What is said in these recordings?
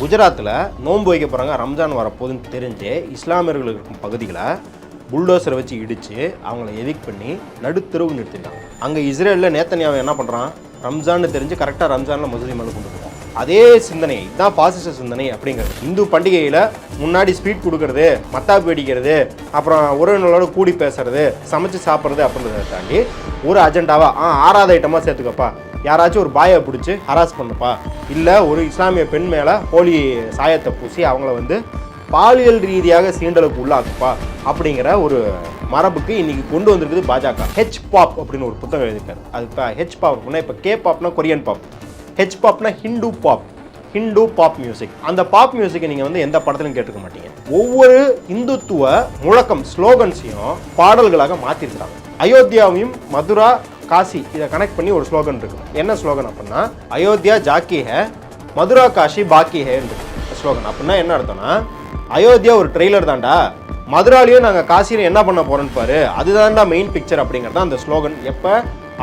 குஜராத்தில் நோன்பு வைக்க போகிறாங்க ரம்ஜான் வரப்போகுதுன்னு தெரிஞ்சு இஸ்லாமியர்கள் இருக்கும் பகுதிகளை புல்டோசரை வச்சு இடித்து அவங்கள எதிக் பண்ணி நடுத்தெருவு நிறுத்திட்டாங்க. அங்கே இஸ்ரேலில் நேத்தனியாவை என்ன பண்ணுறான்? ரம்ஜான்னு தெரிஞ்சு கரெக்டாக ரம்ஜானில் முஸ்லீம்களை கொண்டு அதே சிந்தனை இதுதான் பாசிச சிந்தனை அப்படிங்கிறது. இந்து பண்டிகையில் முன்னாடி ஸ்வீட் கொடுக்கறது மத்தாப்பு வெடிக்கிறது அப்புறம் உறவினர்களோட கூடி பேசுறது சமைச்சு சாப்பிட்றது அப்படின்றத தாண்டி ஒரு அஜெண்டாவா ஆ ஆறாவது ஐட்டமாக சேர்த்துக்கப்பா. யாராச்சும் ஒரு பாயை பிடிச்சி ஹராஸ் பண்ணுப்பா. இல்லை ஒரு இஸ்லாமிய பெண் மேலே ஹோலி சாயத்தை பூசி அவங்கள வந்து பாலியல் ரீதியாக சீண்டலுக்கு உள்ளாக்குப்பா அப்படிங்கிற ஒரு மரபுக்கு இன்னைக்கு கொண்டு வந்திருக்குது பாஜக. ஹெச் பாப் அப்படின்னு ஒரு புத்தகம் எழுதியிருக்காரு. அது இப்போ ஹெச் பாப் அப்படின்னா இப்போ கே பாப்னா Korean pop H பாப்னா Hindu pop Hindu pop music அந்த பாப் மியூசிக்கை நீங்கள் வந்து எந்த படத்துலையும் கேட்டுக்க மாட்டீங்க. ஒவ்வொரு இந்துத்துவ முழக்கம் ஸ்லோகன்ஸையும் பாடல்களாக மாற்றிருக்காங்க அயோத்தியாவையும் மதுரா காசி இதை கனெக்ட் பண்ணி ஒரு ஸ்லோகன் இருக்கு என்ன ஸ்லோகன் அப்படின்னா அயோத்தியா ஜாக்கி ஹே மதுரா காஷி பாக்கி ஹேன்னு ஸ்லோகன் அப்படின்னா என்ன அர்த்தம்னா அயோத்தியா ஒரு ட்ரெய்லர் தான்டா. மதுராலையும் நாங்கள் காசியில் என்ன பண்ண போகிறோன்னு பாரு அதுதான்டா மெயின் பிக்சர் அப்படிங்கிறது அந்த ஸ்லோகன் எப்போ?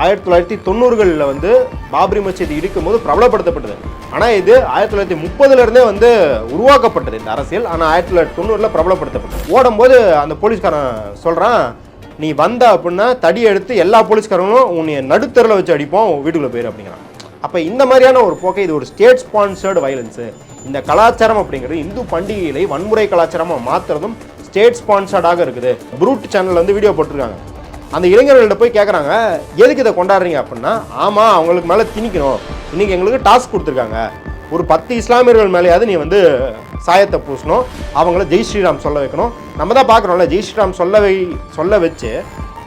ஆயிரத்தி தொள்ளாயிரத்தி தொண்ணூறுகளில் வந்து பாபரி மசீது இடிக்கும் போது பிரபலப்படுத்தப்பட்டது. ஆனால் இது ஆயிரத்தி தொள்ளாயிரத்தி முப்பதுலேருந்தே வந்து உருவாக்கப்பட்டது இந்த அரசியல். ஆனால் ஆயிரத்தி தொள்ளாயிரத்தி தொண்ணூறில் பிரபலப்படுத்தப்பட்டது. ஓடும்போது அந்த போலீஸ்காரன் சொல்கிறான் நீ வந்த அப்படின்னா தடி எடுத்து எல்லா போலீஸ்காரங்களும் உன்னை நடுத்தரில் வச்சு அடிப்போம் வீட்டுக்குள்ளே போயிரு அப்படிங்கிறான். அப்போ இந்த மாதிரியான ஒரு போக்கை இது ஒரு ஸ்டேட் ஸ்பான்சர்டு வயலன்ஸு இந்த கலாச்சாரம் அப்படிங்கிறது இந்து பண்டிகைகளை வன்முறை கலாச்சாரமாக மாற்றுறதும் ஸ்டேட் ஸ்பான்சர்டாக இருக்குது. ப்ரூட் சேனலில் வந்து வீடியோ போட்டிருக்காங்க. அந்த இளைஞர்கள்ட்ட போய் கேட்குறாங்க எதுக்கு இதை கொண்டாடுறீங்க? அப்படின்னா ஆமாம் அவங்களுக்கு மேலே திணிக்கணும். இன்றைக்கி எங்களுக்கு டாஸ்க் கொடுத்துருக்காங்க. ஒரு பத்து இஸ்லாமியர்கள் மேலேயாவது நீ வந்து சாயத்தை பூசணும். அவங்கள ஜெய் ஸ்ரீராம் சொல்ல வைக்கணும். நம்ம தான் பார்க்குறோம்ல ஜெய் ஸ்ரீராம் சொல்ல வை சொல்ல வச்சு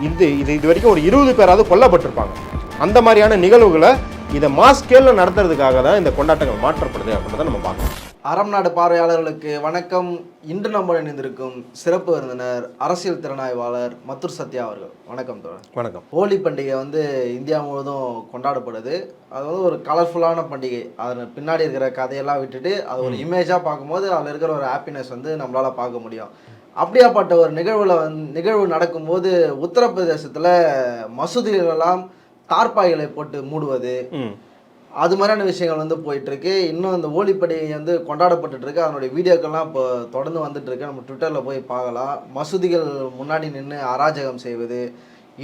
இது இது இது வரைக்கும் ஒரு இருபது பேராவது கொல்லப்பட்டிருப்பாங்க. அந்த மாதிரியான நிகழ்வுகளை இதை மாஸ் ஸ்கேலில் நடத்துறதுக்காக தான் இந்த கொண்டாட்டங்கள் மாற்றப்படுது அப்படின்றத நம்ம பார்க்கணும். அறம் நாடு பார்வையாளர்களுக்கு வணக்கம். இன்று நம்ம இணைந்திருக்கும் சிறப்பு விருந்தினர் அரசியல் திறனாய்வாளர் மத்துர் சத்யா அவர்கள். வணக்கம் தோழர். வணக்கம். ஹோலி பண்டிகை வந்து இந்தியா முழுவதும் கொண்டாடப்படுது. அது வந்து ஒரு கலர்ஃபுல்லான பண்டிகை. அதில் பின்னாடி இருக்கிற கதையெல்லாம் விட்டுட்டு அது ஒரு இமேஜாக பார்க்கும்போது அதில் இருக்கிற ஒரு ஹாப்பினஸ் வந்து நம்மளால் பார்க்க முடியும். அப்படியாப்பட்ட ஒரு நிகழ்வில் வந்து நிகழ்வு நடக்கும்போது உத்தரப்பிரதேசத்தில் மசூதிகளெல்லாம் தார்பாய்களை போட்டு மூடுவது அது மாதிரியான விஷயங்கள் வந்து போயிட்டு இருக்கு இன்னும் இந்த ஹோலி வந்து கொண்டாடப்பட்டுட்டு இருக்கு அதனுடைய வீடியோக்கள்லாம் இப்போ தொடர்ந்து வந்துட்டு இருக்கு நம்ம ட்விட்டரில் போய் பார்க்கலாம். மசூதிகள் முன்னாடி நின்று அராஜகம் செய்வது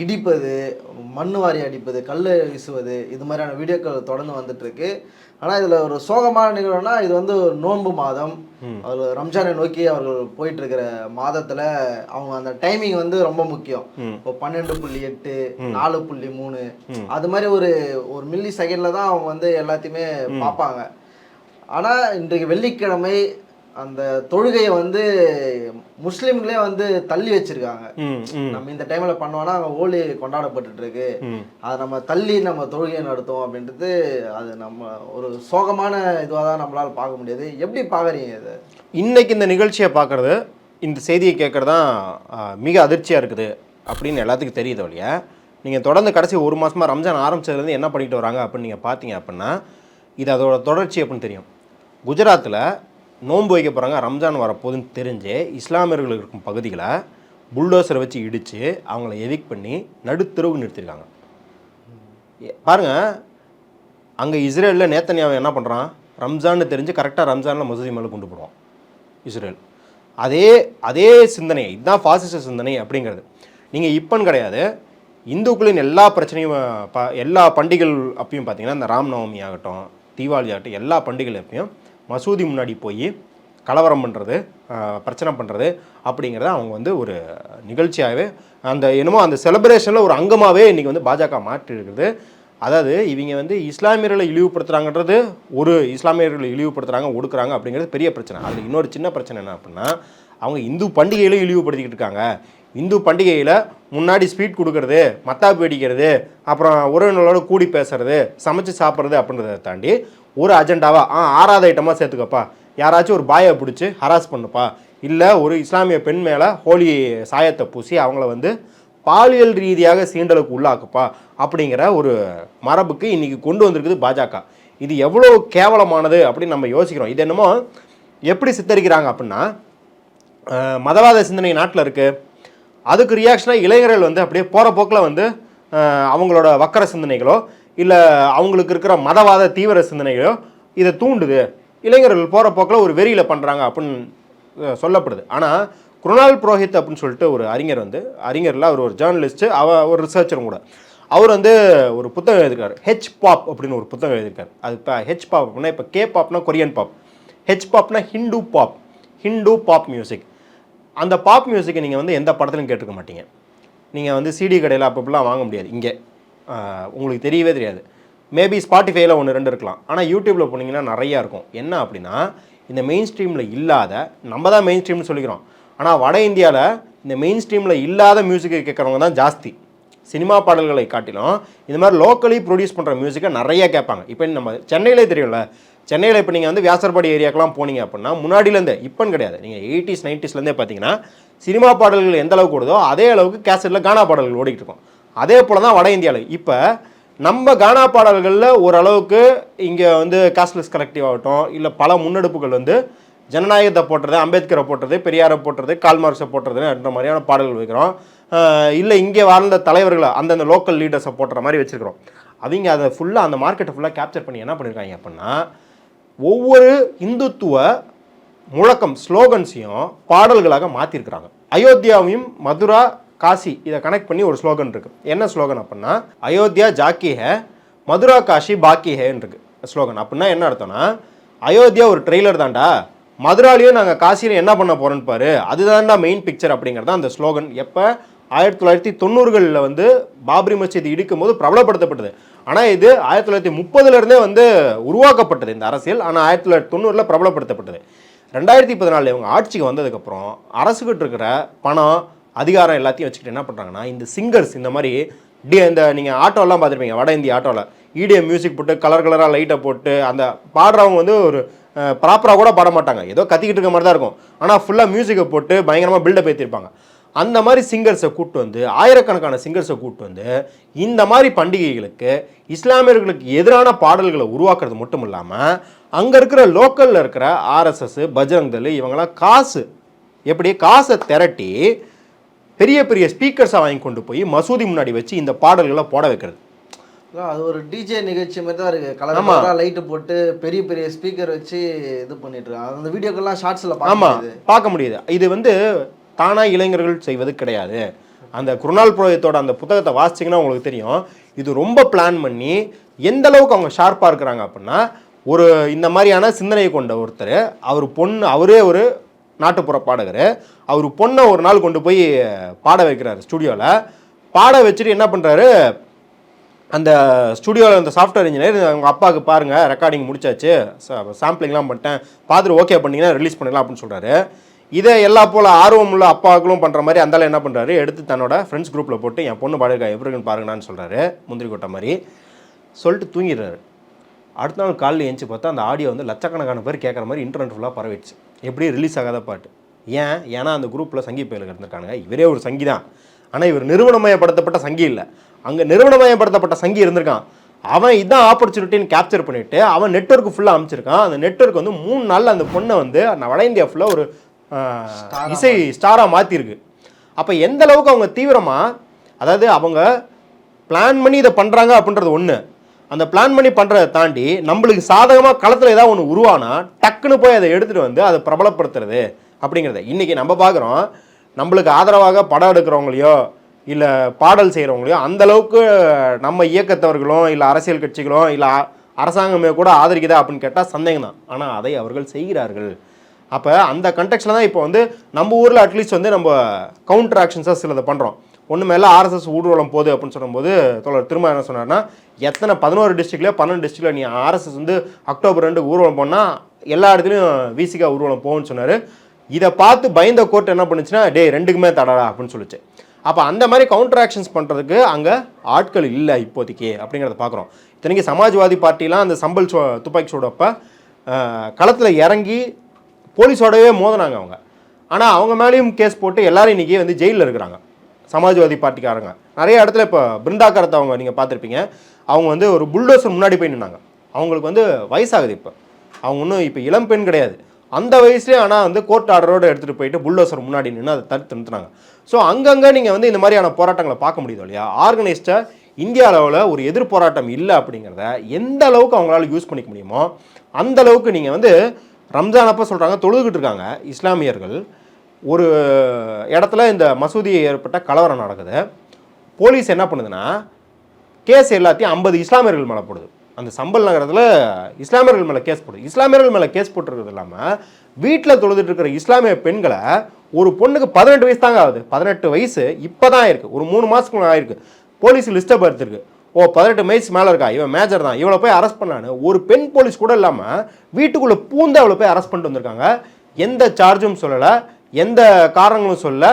இடிப்பது மண்ணு வாரி அடிப்பது கல் வீசுவது இது மாதிரியான வீடியோக்கள் தொடர்ந்து வந்துட்டு இருக்கு ஆனால் இதில் ஒரு சோகமான நிகழ்வுனா இது வந்து ஒரு நோன்பு மாதம். அதில் ரம்ஜானை நோக்கி அவர்கள் போயிட்டு இருக்கிற மாதத்தில் அவங்க அந்த டைமிங் வந்து ரொம்ப முக்கியம். இப்போ பன்னெண்டு புள்ளி எட்டு நாலு புள்ளி மூணு. அது மாதிரி ஒரு ஒரு மில்லி செகண்ட்ல தான் அவங்க வந்து எல்லாத்தையுமே பார்ப்பாங்க. ஆனா இன்றைக்கு வெள்ளிக்கிழமை அந்த தொழுகையை வந்து முஸ்லிம்களே வந்து தள்ளி வச்சிருக்காங்க. நம்ம இந்த டைம்ல பண்ணோம்னா அங்க ஹோலி கொண்டாடப்பட்டுட்டு இருக்கு அதை நம்ம தள்ளி நம்ம தொழுகையை நடத்தும் அப்படின்றது அது நம்ம ஒரு சோகமான இதுவாக தான் நம்மளால பார்க்க முடியாது. எப்படி பார்க்குறீங்க இது? இன்னைக்கு இந்த நிகழ்ச்சியை பார்க்குறது இந்த செய்தியை கேட்குறது தான் மிக அதிர்ச்சியாக இருக்குது அப்படின்னு எல்லாத்துக்கும் தெரியுது வழியா நீங்கள் தொடர்ந்து கடைசி ஒரு மாதமாக ரம்ஜான் ஆரம்பிச்சதுலேருந்து என்ன பண்ணிட்டு வராங்க அப்படின்னு நீங்கள் பார்த்தீங்க அப்படின்னா இது அதோட தொடர்ச்சி அப்படின்னு தெரியும். குஜராத்தில் நோன்பு வைக்க போகிறாங்க ரம்ஜான் வரப்போகுதுன்னு தெரிஞ்சு இஸ்லாமியர்கள் இருக்கும் பகுதிகளை புல்டோசரை வச்சு இடித்து அவங்கள எவிக் பண்ணி நடுத்தெருவு நிறுத்திருக்காங்க. பாருங்கள் அங்கே இஸ்ரேலில் நேத்தனியாவை என்ன பண்ணுறான் ரம்ஜான்னு தெரிஞ்சு கரெக்டாக ரம்ஜானில் மசூதி மேலே கொண்டு போடுவான் இஸ்ரேல். அதே அதே சிந்தனை இதுதான் ஃபாசிச சிந்தனை அப்படிங்கிறது. நீங்கள் இப்போன்னு கிடையாது இந்துக்களின் எல்லா பிரச்சனையும் ப எல்லா பண்டிகைகள் அப்பயும் பார்த்தீங்கன்னா இந்த ராம்நவமி ஆகட்டும் தீபாவளி ஆகட்டும் எல்லா பண்டிகைகள் அப்பயும் மசூதி முன்னாடி போய் கலவரம் பண்ணுறது பிரச்சனை பண்ணுறது அப்படிங்கிறத அவங்க வந்து ஒரு நிகழ்ச்சியாகவே அந்த என்னமோ அந்த செலிப்ரேஷனில் ஒரு அங்கமாகவே இன்றைக்கி வந்து பாஜக மாற்றி இருக்குது அதாவது இவங்க வந்து இஸ்லாமியர்களை இழிவுபடுத்துகிறாங்கன்றது ஒரு இஸ்லாமியர்களை இழிவுபடுத்துகிறாங்க ஒடுக்குறாங்க அப்படிங்கிறது பெரிய பிரச்சனை. அதில் இன்னொரு சின்ன பிரச்சனை என்ன அப்படின்னா அவங்க இந்து பண்டிகையிலும் இழிவுபடுத்திக்கிட்டு இருக்காங்க. இந்து பண்டிகையில் முன்னாடி ஸ்வீட் கொடுக்கறது மத்தாப்பு வெடிக்கிறது அப்புறம் உறவினர்களோட கூடி பேசுறது சமைச்சு சாப்பிட்றது அப்படின்றத தாண்டி ஒரு அஜெண்டாவா? ஆ ஆறாவது ஐட்டமாக சேர்த்துக்கப்பா. யாராச்சும் ஒரு பாயை பிடிச்சி ஹராஸ் பண்ணுப்பா. இல்லை ஒரு இஸ்லாமிய பெண் மேலே ஹோலி சாயத்தை பூசி அவங்கள வந்து பாலியல் ரீதியாக சீண்டலுக்கு உள்ளாக்குப்பா அப்படிங்கிற ஒரு மரபுக்கு இன்றைக்கி கொண்டு வந்திருக்குது பாஜக. இது எவ்வளோ கேவலமானது அப்படின்னு நம்ம யோசிக்கிறோம். இது என்னமோ எப்படி சித்தரிக்கிறாங்க அப்படின்னா மதவாத சிந்தனை நாட்டில் இருக்குது அதுக்கு ரியாக்ஷனாக இளைஞர்கள் வந்து அப்படியே போகிற போக்கில் வந்து அவங்களோட வக்கர சிந்தனைகளோ இல்லை அவங்களுக்கு இருக்கிற மதவாத தீவிர சிந்தனைகளோ இதை தூண்டுது. இளைஞர்கள் போகிற போக்கில் ஒரு வெறியில் பண்ணுறாங்க அப்படின்னு சொல்லப்படுது. ஆனால் குருணால் புரோஹித் அப்படின்னு சொல்லிட்டு ஒரு அறிஞர் வந்து அறிஞரில் அவர் ஒரு ஜேர்னலிஸ்ட்டு அவ ஒரு ரிசர்ச்சரும் கூட. அவர் வந்து ஒரு புத்தகம் எழுதியிருக்காரு. ஹெச் பாப் அப்படின்னு ஒரு புத்தகம் எழுதியிருக்காரு. அது இப்போ ஹெச் பாப் அப்படின்னா இப்போ கே பாப்னா Korean pop H பாப்னா Hindu pop Hindu pop music அந்த பாப் மியூசிக்கை நீங்கள் வந்து எந்த படத்துலையும் கேட்டுக்க மாட்டீங்க. நீங்கள் வந்து சிடி கடையில் அப்பப்பெல்லாம் வாங்க முடியாது. இங்கே. உங்களுக்கு தெரியவே தெரியாது. மேபி ஸ்பாட்டிஃபைல ஒன்று ரெண்டு இருக்கலாம். ஆனால் யூடியூப்பில் போனீங்கன்னா நிறையா இருக்கும். என்ன அப்படின்னா இந்த மெயின் ஸ்ட்ரீமில் இல்லாத நம்ம தான் மெயின் ஸ்ட்ரீம்னு சொல்லிக்கிறோம். ஆனால் வட இந்தியாவில் இந்த மெயின் ஸ்ட்ரீமில் இல்லாத மியூசிக்கை கேட்குறவங்க தான் ஜாஸ்தி. சினிமா பாடல்களை காட்டிலும் இந்த மாதிரி லோக்கலி ப்ரொடியூஸ் பண்ணுற மியூசிக்கை நிறைய கேட்பாங்க. இப்போ நம்ம சென்னையிலே தெரியும்ல? சென்னையில் இப்போ நீங்கள் வந்து வியாசர்பாடி ஏரியாக்கெலாம் போனீங்க அப்படின்னா முன்னாடிலேருந்தே இப்போன்னு கிடையாது. நீங்கள் எயிட்டிஸ் நைன்டிஸ்லேருந்தே பார்த்தீங்கன்னா சினிமா பாடல்கள் எந்த அளவுக்கு ஓடுதோ அதே அளவுக்கு கேசட்டில் கானா பாடல்கள் ஓடிக்கிட்டு இருக்கும். அதே போல் தான் வட இந்தியாவில். இப்போ நம்ம கானா பாடல்களில் ஓரளவுக்கு இங்கே வந்து காஸ்ட்லெஸ் கலெக்டிவ் ஆகட்டும் இல்லை பல முன்னெடுப்புகள் வந்து ஜனநாயகத்தை போட்டுறது அம்பேத்கரை போட்டுறது பெரியாரை போட்டுறது கால்மார்க்ஸை போட்டுறதுன்ற மாதிரியான பாடல்கள் வைக்கிறோம். இல்லை இங்கே வாழ்ந்த தலைவர்களை அந்தந்த லோக்கல் லீடர்ஸை போட்டுற மாதிரி வச்சுருக்கிறோம். அவங்க அதை ஃபுல்லாக அந்த மார்க்கெட்டை ஃபுல்லாக கேப்சர் பண்ணி என்ன பண்ணியிருக்காங்க அப்படின்னா ஒவ்வொரு இந்துத்துவ முழக்கம் ஸ்லோகன்ஸையும் பாடல்களாக மாற்றிருக்கிறாங்க அயோத்தியாவையும் மதுரா காசி இதை கனெக்ட் பண்ணி ஒரு ஸ்லோகன் இருக்கு. என்ன ஸ்லோகன் அப்படின்னா அயோத்தியா ஜாக்கி ஹே மதுரா காஷி பாக்கி ஹேன்னு இருக்கு ஸ்லோகன் அப்படின்னா என்ன அர்த்தம்னா அயோத்தியா ஒரு ட்ரெய்லர் தான்டா. மதுராலையும் நாங்கள் காசியில் என்ன பண்ண போகிறோன்னு பாரு அதுதான்டா மெயின் பிக்சர் அப்படிங்கிறது தான் அந்த ஸ்லோகன் எப்போ? ஆயிரத்தி தொள்ளாயிரத்தி தொண்ணூறுகளில் வந்து பாபரி மசித் இடிக்கும் போது பிரபலப்படுத்தப்பட்டது. ஆனால் இது ஆயிரத்தி தொள்ளாயிரத்தி முப்பதுலேருந்தே வந்து உருவாக்கப்பட்டது இந்த அரசியல். ஆனால் ஆயிரத்தி தொள்ளாயிரத்தி தொண்ணூறில் பிரபலப்படுத்தப்பட்டது. ரெண்டாயிரத்தி பதினாலில் இவங்க ஆட்சிக்கு வந்ததுக்கப்புறம் அரசுகிட்ட இருக்கிற பணம் அதிகாரம் எல்லாத்தையும் வச்சுக்கிட்டு என்ன பண்ணுறாங்கன்னா இந்த சிங்கர்ஸ் இந்த மாதிரி டி இந்த நீங்கள் ஆட்டோலாம் பார்த்துருப்பீங்க வட இந்திய ஆட்டோவில் இடிஎம் மியூசிக் போட்டு கலர் கலராக லைட்டை போட்டு அந்த பாடுறவங்க வந்து ஒரு ப்ராப்பராக கூட பாட மாட்டாங்க. ஏதோ கத்திக்கிட்டு இருக்க மாதிரி தான் இருக்கும் ஆனால் ஃபுல்லாக மியூசிக்கை போட்டு பயங்கரமாக பில்டப் ஏற்றிருப்பாங்க அந்த மாதிரி சிங்கர்ஸை கூப்பிட்டு வந்து ஆயிரக்கணக்கான சிங்கர்ஸை கூப்பிட்டு வந்து இந்த மாதிரி பண்டிகைகளுக்கு இஸ்லாமியர்களுக்கு எதிரான பாடல்களை உருவாக்குறது மட்டும் இல்லாமல் அங்கே இருக்கிற லோக்கலில் இருக்கிற ஆர்எஸ்எஸ் பஜ்ரங் தல் இவங்களாம் காசு. எப்படி காசை திரட்டி பெரிய பெரிய ஸ்பீக்கர்ஸை வாங்கி கொண்டு போய் மசூதி முன்னாடி வச்சு இந்த பாடல்களை போட வைக்கிறது. அது ஒரு டிஜே நிகழ்ச்சி மாதிரி தான் இருக்கு. கலர் லைட்டு போட்டு பெரிய பெரிய ஸ்பீக்கர் வச்சு இது பண்ணிட்டு இருக்காங்க. அந்த வீடியோக்கெல்லாம் ஷார்ட்ஸ்ல ஆமாம் பார்க்க முடியுது. இது வந்து தானா இளைஞர்கள் செய்வது கிடையாது. அந்த குருநாள் புரோஹித்தோட அந்த புத்தகத்தை வாசிச்சிங்கன்னா உங்களுக்கு தெரியும். இது ரொம்ப பிளான் பண்ணி எந்த அளவுக்கு அவங்க ஷார்ப்பாக இருக்கிறாங்க அப்படின்னா ஒரு இந்த மாதிரியான சிந்தனையை கொண்ட ஒருத்தர் அவர் பொண்ணு அவரே ஒரு நாட்டுப்புற பாடகர். அவர் பொண்ணை ஒரு நாள் கொண்டு போய் பாட வைக்கிறாரு ஸ்டுடியோவில் பாட வச்சுட்டு என்ன பண்ணுறாரு அந்த ஸ்டுடியோவில் அந்த சாஃப்ட்வேர் இன்ஜினியர் உங்கள் அப்பாவுக்கு பாருங்கள் ரெக்கார்டிங் முடிச்சாச்சு சாம்பிளிங்லாம் பண்ணிட்டேன் பார்த்துட்டு ஓகே பண்ணிங்கன்னா ரிலீஸ் பண்ணிடலாம் அப்படின்னு சொல்கிறாரு இதை எல்லா போல் ஆர்வம் உள்ள அப்பாவுக்களும் பண்ணுற மாதிரி அந்தால என்ன பண்ணுறாரு எடுத்து தன்னோட ஃப்ரெண்ட்ஸ் குரூப்பில் போட்டு என் பொண்ணு பாடிருக்கா எப்படி இருக்குன்னு பாருங்கன்னு சொல்கிறாரு முந்திரி கொட்டை மாதிரி. சொல்லிட்டு தூங்கிடுறாரு. அடுத்த நாள் காலையில் எழுந்து பார்த்தா அந்த ஆடியோ வந்து லட்சக்கணக்கான பேர் கேட்குற மாதிரி இன்டர்நெட் ஃபுல்லாக பரவிடுச்சு. எப்படி ரிலீஸ் ஆகாத பாட்டு. ஏன்? ஏன்னா அந்த குரூப்பில் சங்கி பயலுக்கு இருந்திருக்கானுங்க இவரே ஒரு சங்கி தான். ஆனால் இவர் நிறுவனமயப்படுத்தப்பட்ட சங்கி இல்லை. அங்கே நிறுவனமயப்படுத்தப்பட்ட சங்கி இருந்திருக்கான். அவன் இதான் ஆப்பர்ச்சுனிட்டின்னு கேப்சர் பண்ணிட்டு அவன் நெட்வொர்க் ஃபுல்லாக அமைச்சிருக்கான். அந்த நெட்வொர்க் வந்து மூணு நாளில் அந்த பொண்ணை வந்து வட இந்தியா ஃபுல்லாக ஒரு இசை ஸ்டாராக மாற்றிருக்கு அப்போ எந்த அளவுக்கு அவங்க தீவிரமாக அதாவது அவங்க பிளான் பண்ணி இதை பண்ணுறாங்க அப்படின்றது ஒன்று அந்த பிளான் பண்ணி பண்ணுறதை தாண்டி நம்மளுக்கு சாதகமாக களத்தில் ஏதாவது ஒன்று உருவானா டக்குன்னு போய் அதை எடுத்துகிட்டு வந்து அதை பிரபலப்படுத்துறது அப்படிங்கிறத. இன்றைக்கி நம்ம பார்க்குறோம் நம்மளுக்கு ஆதரவாக படம் எடுக்கிறவங்களையோ இல்லை பாடல் செய்கிறவங்களையோ அந்தளவுக்கு நம்ம இயக்கத்தவர்களோ இல்லை அரசியல் கட்சிகளோ இல்லை அரசாங்கமே கூட ஆதரிக்குதா அப்படின்னு கேட்டால் சந்தேகம் தான் ஆனால் அதை அவர்கள் செய்கிறார்கள். அப்போ அந்த கண்டெக்ஸ்ல தான் இப்போ வந்து நம்ம ஊரில் அட்லீஸ்ட் வந்து நம்ம கவுண்டர் ஆக்ஷன்ஸாக சிலதை பண்ணுறோம் ஒன்று மேலே ஆர்எஸ்எஸ் ஊர்வலம் போகுது அப்படின்னு சொல்லும்போது தோழர் திரும்ப என்ன சொன்னார்னா எத்தனை பதினோரு டிஸ்ட்ரிக்ட்லேயோ பன்னெண்டு டிஸ்ட்ரிக்டில் நீ ஆர்எஸ்எஸ் வந்து அக்டோபர் ரெண்டு ஊர்வலம் போனால் எல்லா இடத்துலையும் விசிகா ஊர்வலம் போகும்னு சொன்னார். இதை பார்த்து பயந்த கோர்ட் என்ன பண்ணுச்சுன்னா டேய் ரெண்டுக்குமே தடடா அப்படின்னு சொல்லிச்சு. அப்போ அந்த மாதிரி கவுண்டர் ஆக்ஷன்ஸ் பண்ணுறதுக்கு அங்கே ஆட்கள் இல்லை இப்போதைக்கு அப்படிங்கிறத பார்க்குறோம் இத்தனைக்கு சமாஜ்வாதி பார்ட்டிலாம் அந்த சம்பல் சோ துப்பாக்கி சூடப்ப களத்தில் இறங்கி போலீஸோடவே மோதினாங்க அவங்க. ஆனால் அவங்க மேலேயும் கேஸ் போட்டு எல்லோரும் இன்றைக்கி வந்து ஜெயிலில் இருக்கிறாங்க. சமாஜ்வாதி பார்ட்டிக்காரங்க. நிறைய இடத்துல இப்போ பிருந்தாக்கரத்தை அவங்க நீங்கள் பார்த்துருப்பீங்க. அவங்க வந்து ஒரு புல்டோசர் முன்னாடி போய் நின்னாங்க. அவங்களுக்கு வந்து வயசாகுது இப்போ. அவங்க ஒன்றும் இப்போ இளம் பெண் கிடையாது. அந்த வயசுலேயே ஆனால் வந்து கோர்ட் ஆர்டரோடு எடுத்துகிட்டு போயிட்டு புல்டோசர் முன்னாடி நின்று அதை தடுத்து நிறுத்துனாங்க. ஸோ அங்கங்கே நீங்கள் வந்து இந்த மாதிரியான போராட்டங்களை பார்க்க முடியுது இல்லையா? ஆர்கனைஸ்டாக இந்தியா அளவில் ஒரு எதிர் போராட்டம் இல்லை அப்படிங்கிறத எந்த அளவுக்கு அவங்களால யூஸ் பண்ணிக்க முடியுமோ அந்த அளவுக்கு நீங்கள் வந்து ரம்ஜான் அப்போ சொல்கிறாங்க தொழுதுகிட்டு இருக்காங்க இஸ்லாமியர்கள். ஒரு இடத்துல இந்த மசூதி ஏற்பட்ட கலவரம் நடக்குது. போலீஸ் என்ன பண்ணுதுன்னா கேஸ் எல்லாத்தையும் ஐம்பது இஸ்லாமியர்கள் மேலே போடுது. அந்த சம்பல் நகரத்தில் இஸ்லாமியர்கள் மேலே கேஸ் போடுது. இஸ்லாமியர்கள் மேலே கேஸ் போட்டுருக்கிறது இல்லாமல் வீட்டில் தொழுதுட்டு இருக்கிற இஸ்லாமிய பெண்களை ஒரு பொண்ணுக்கு பதினெட்டு வயசு தாங்க ஆகுது. பதினெட்டு வயசு இப்போ தான் ஆயிருக்கு ஒரு மூணு மாதத்துக்கு ஆயிருக்கு போலீஸ் லிஸ்ட்டை பார்த்துருக்கு. ஓ பதினெட்டு வயசு மேலே இருக்கா? இவன் மேஜர் தான். இவளை போய் அரெஸ்ட் பண்ணான்னு ஒரு பெண் போலீஸ் கூட இல்லாமல் வீட்டுக்குள்ளே பூந்து அவளை போய் அரெஸ்ட் பண்ணிட்டு வந்திருக்காங்க. எந்த சார்ஜும் சொல்லலை. எந்த காரணங்களும் சொல்ல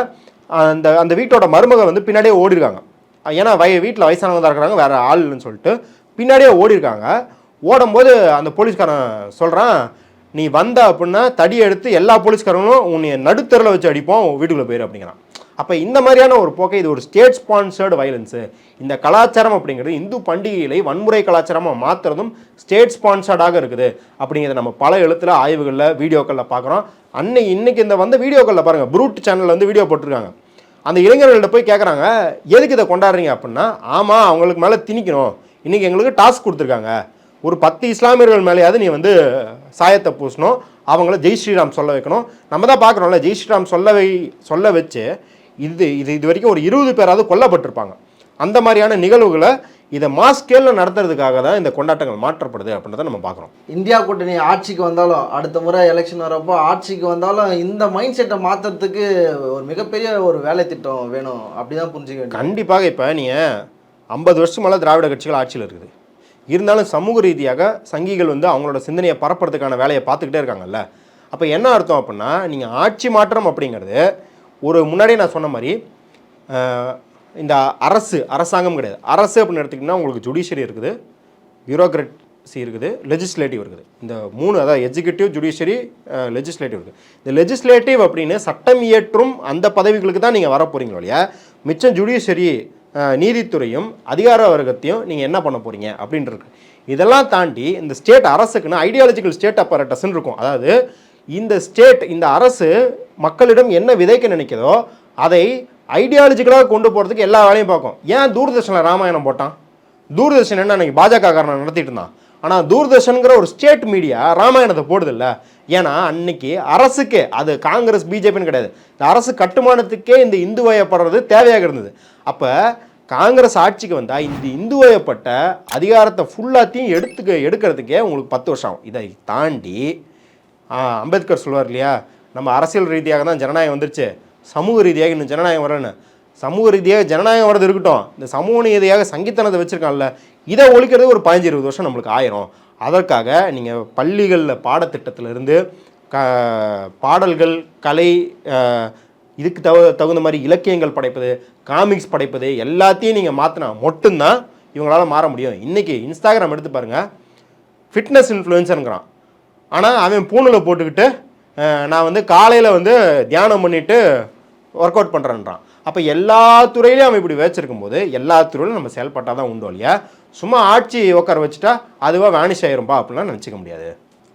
அந்த அந்த வீட்டோட மருமக வந்து பின்னாடியே ஓடிருக்காங்க. ஏன்னா வய வீட்டில் வயசானவங்க தான் இருக்கிறாங்க வேறு ஆள் இல்லைன்னு சொல்லிட்டு பின்னாடியே ஓடிருக்காங்க. ஓடும்போது அந்த போலீஸ்காரன் சொல்கிறான் நீ வந்த அப்படின்னா தடி எடுத்து எல்லா போலீஸ்காரங்களும் உன்னை நடுத்தரில் வச்சு அடிப்போம் வீட்டுக்குள்ளே போயிரு அப்படிங்கிறான். அப்போ இந்த மாதிரியான ஒரு போக்கை இது ஒரு ஸ்டேட் ஸ்பான்சர்டு வயலன்ஸு இந்த கலாச்சாரம் அப்படிங்கிறது இந்து பண்டிகைகளை வன்முறை கலாச்சாரமாக மாற்றுறதும் ஸ்டேட் ஸ்பான்சர்டாக இருக்குது. அப்படிங்கிறத நம்ம பல எழுத்துல ஆய்வுகளில் வீடியோக்களில் பார்க்குறோம் அன்னை இன்னைக்கு இந்த வந்த வீடியோக்களில் பாருங்கள் ப்ரூட் சேனலில் வந்து வீடியோ போட்டிருக்காங்க. அந்த இளைஞர்கள்ட்ட போய் கேட்குறாங்க எதுக்கு இதை கொண்டாடுறீங்க? அப்படின்னா ஆமாம் அவங்களுக்கு மேலே திணிக்கணும். இன்றைக்கி எங்களுக்கு டாஸ்க் கொடுத்துருக்காங்க. ஒரு பத்து இஸ்லாமியர்கள் மேலேயாவது நீ வந்து சாயத்தை பூசணும். அவங்கள ஜெய் ஸ்ரீராம் சொல்ல வைக்கணும். நம்ம தான் பார்க்குறோம்ல ஜெய் ஸ்ரீராம் சொல்ல வை சொல்ல வச்சு இது இது இது வரைக்கும் ஒரு இருபது பேராவது கொல்லப்பட்டிருப்பாங்க. அந்த மாதிரியான நிகழ்வுகளை இதை மாஸ்கேலில் நடத்துறதுக்காக தான் இந்த கொண்டாட்டங்கள் மாற்றப்படுது அப்படின்றத நம்ம பார்க்குறோம். இந்தியா கூட்டணி ஆட்சிக்கு வந்தாலும் அடுத்த முறை எலெக்ஷன் வரப்போ ஆட்சிக்கு வந்தாலும் இந்த மைண்ட் செட்டை மாற்றுறதுக்கு ஒரு மிகப்பெரிய ஒரு வேலை திட்டம் வேணும் அப்படி தான் புரிஞ்சுக்க கண்டிப்பாக இப்போ நீங்கள் ஐம்பது வருஷம் மேலே திராவிட கட்சிகள் ஆட்சியில் இருக்குது. இருந்தாலும் சமூக ரீதியாக சங்கிகள் வந்து அவங்களோட சிந்தனையை பரப்புறதுக்கான வேலையை பார்த்துக்கிட்டே இருக்காங்கல்ல. அப்போ என்ன அர்த்தம் அப்படின்னா நீங்கள் ஆட்சி மாற்றம் அப்படிங்கிறது ஒரு முன்னாடியே நான் சொன்ன மாதிரி இந்த அரசு அரசாங்கம் கிடையாது. அரசு அப்படின்னு எடுத்திங்கன்னா உங்களுக்கு ஜுடிஷியரி இருக்குது பியூரோக்ரட்சி இருக்குது லெஜிஸ்லேட்டிவ் இருக்குது. இந்த மூணு அதாவது எக்ஸிக்யூட்டிவ் ஜுடிஷியரி லெஜிஸ்லேட்டிவ் இருக்குது. இந்த லெஜிஸ்லேட்டிவ் அப்படின்னு சட்டம் இயற்றும் அந்த பதவிகளுக்கு தான் நீங்கள் வர போகிறீங்க இல்லையா மிச்சம் ஜுடிஷியரி நீதித்துறையும் அதிகார வர்க்கத்தையும் நீங்கள் என்ன பண்ண போகிறீங்க அப்படின்ட்டு இருக்கு. இதெல்லாம் தாண்டி இந்த ஸ்டேட் அரசுக்குன்னு ஐடியாலஜிக்கல் ஸ்டேட் அப்பரட்டஸ்ன்னு இருக்கும். அதாவது இந்த ஸ்டேட் இந்த அரசு மக்களிடம் என்ன விதைக்க நினைக்கிறதோ அதை ஐடியாலஜிக்கலாக கொண்டு போகிறதுக்கு எல்லா வேலையும் பார்க்கும். ஏன் தூர்தர்ஷனில் ராமாயணம் போட்டான்? தூர்தர்ஷன் என்ன அன்றைக்கி பாஜக காரணம் நடத்திட்டு இருந்தான்? ஆனால் தூர்தர்ஷனுங்கிற ஒரு ஸ்டேட் மீடியா ராமாயணத்தை போடுதில்ல. ஏன்னா அன்னைக்கு அரசுக்கே அது காங்கிரஸ் பிஜேபின்னு கிடையாது. இந்த அரசு கட்டுமானத்துக்கே இந்த இந்து வயப்படுறது தேவையாக இருந்தது. அப்போ காங்கிரஸ் ஆட்சிக்கு வந்தால் இந்த இந்து வயப்பட்ட அதிகாரத்தை ஃபுல்லாத்தையும் எடுத்துக்க எடுக்கிறதுக்கே உங்களுக்கு பத்து வருஷம் ஆகும். இதை தாண்டி அம்பேத்கர் சொல்வார் இல்லையா? நம்ம அரசியல் ரீதியாக தான் ஜனநாயகம் வந்துருச்சு. சமூக ரீதியாக இன்னும் ஜனநாயகம் வரேன்னு சமூக ரீதியாக ஜனநாயகம் வரது இருக்கட்டும். இந்த சமூக நீதியாக சங்கீத்தனத்தை வச்சுருக்கான்ல இதை ஒழிக்கிறது ஒரு பதினஞ்சு இருபது வருஷம் நம்மளுக்கு ஆயிரும். அதற்காக நீங்கள் பள்ளிகளில் பாடத்திட்டத்திலிருந்து க பாடல்கள் கலை இதுக்கு தகு தகுந்த மாதிரி இலக்கியங்கள் படைப்பது காமிக்ஸ் படைப்பது எல்லாத்தையும் நீங்கள் மாற்றினா மட்டும்தான் இவங்களால மாற முடியும். இன்றைக்கி இன்ஸ்டாகிராம் எடுத்து பாருங்கள் ஃபிட்னஸ் இன்ஃப்ளூயன்சருங்கிறான் ஆனால் அவன் பூணில் போட்டுக்கிட்டு நான் வந்து காலையில் வந்து தியானம் பண்ணிவிட்டு ஒர்க் அவுட் பண்ணுறேன்றான் அப்போ எல்லா துறையிலையும் அவன் இப்படி வச்சிருக்கும் போது எல்லா துறையிலும் நம்ம செயல்பட்டால் தான் உண்டு இல்லையா சும்மா ஆட்சி உட்கார வச்சுட்டா அதுவாக வேனிஷ் ஆயிரும்பா அப்படிலாம் நினச்சிக்க முடியாது.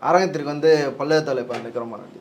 அரங்கத்திற்கு வந்து பல்லவ தலைப்பு நிற்கிற நன்றி